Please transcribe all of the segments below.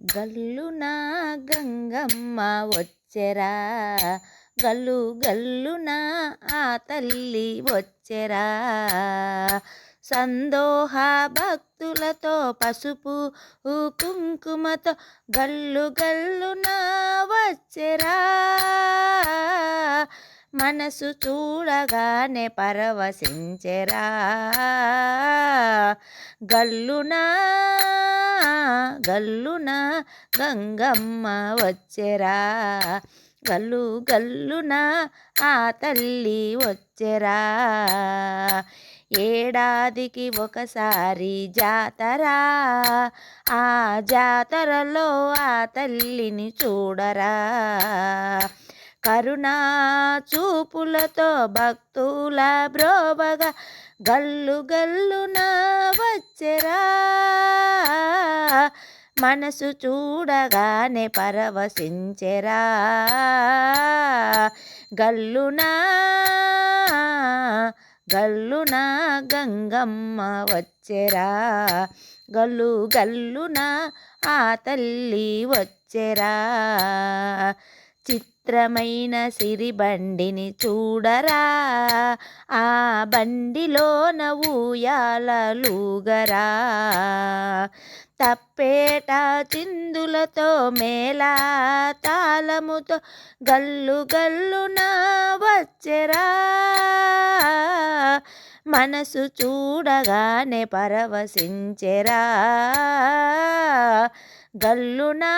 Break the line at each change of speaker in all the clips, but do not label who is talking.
గల్లున గంగమ్మ వచ్చెరా. గల్లు గల్లున ఆ తల్లి వచ్చెరా. సందోహ భక్తులతో పసుపు కుంకుమతో గల్లు గల్లున వచ్చెరా. మనసు చూడగానే పరవశించెరా. గల్లునా గల్లున గంగమ్మ వచ్చెరా. గల్లు గల్లున ఆ తల్లి వచ్చెరా. ఏడాదికి ఒకసారి జాతర. ఆ జాతరలో ఆ తల్లిని చూడరా. కరుణా చూపులతో భక్తుల బ్రోబగా గల్లు గల్లున వచ్చెరా. మనసు చూడగానే పరవశించెరా. గల్లునా గల్లునా గంగమ్మ వచ్చెరా. గల్లు గల్లునా ఆ తల్లి వచ్చెరా. చిత్రమైన సిరి బండిని చూడరా? ఆ బండిలోన ఊయాలలుగరా తప్పేట చిందులతో మేళా తాళముతో గల్లు గల్లున వచ్చెరా? మనసు చూడగానే పరవశించెరా. గల్లునా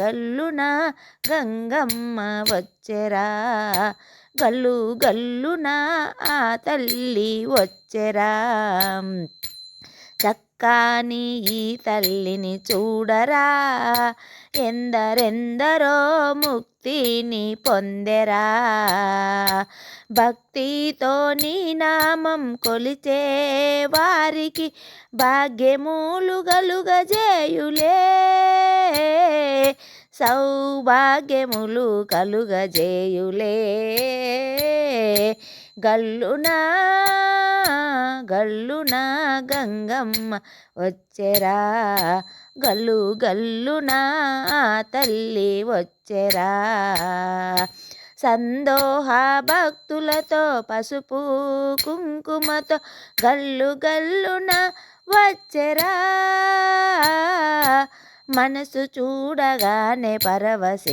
గల్లున గంగమ్మ వచ్చెరా. గల్లు గల్లున ఆ తల్లి వచ్చెరా. కానీ ఈ తల్లిని చూడరా? ఎందరెందరో ముక్తిని పొందెరా? భక్తితో నీ నామం కొలిచే వారికి భాగ్యములు గలుగజేయులే సౌభాగ్యములు కలుగజేయులే గల్లునా గల్లున గంగమ్మ వచ్చెరా. గల్లు గల్లున తల్లి వచ్చెరా. సందోహ భక్తులతో పసుపు కుంకుమతో గల్లు గల్లున వచ్చెరా. మనసు చూడగానే పరవశి